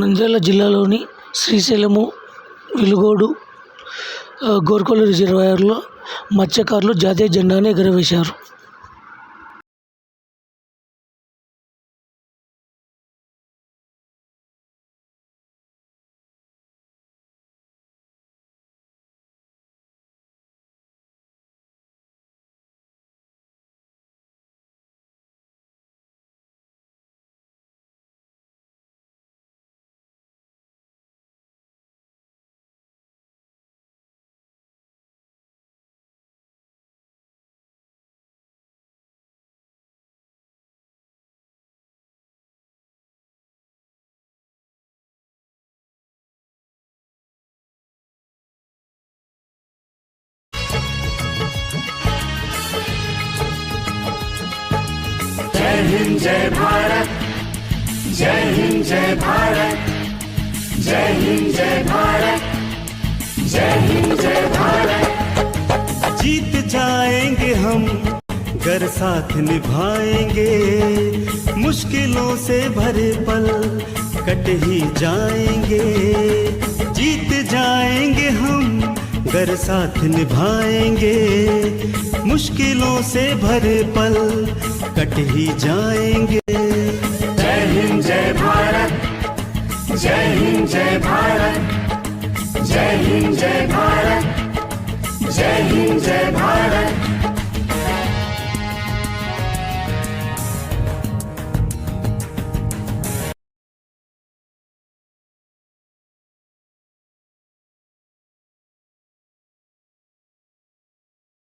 నంద్యాల జిల్లాలోని శ్రీశైలము వెలుగోడు గోర్కొల్ల రిజర్వాయర్లో మత్స్యకారులు జాతీయ జెండాను ఎగురవేశారు. हिंद जय भारत जय हिंद जय भारत जय हिंद जय भारत जय हिंद जय भारत जीत जाएँगे हम, घर साथ निभाएँगे। मुश्किलों से भरे पल कट ही जाएँगे। जीत जाएँगे हम, घर साथ निभाएँगे। मुश्किलों से भरे पल कट ही जाएँगे। जय हिंद, जय भारत। जय हिंद, जय भारत। जय हिंद, जय भारत। जय हिंद, जय भारत।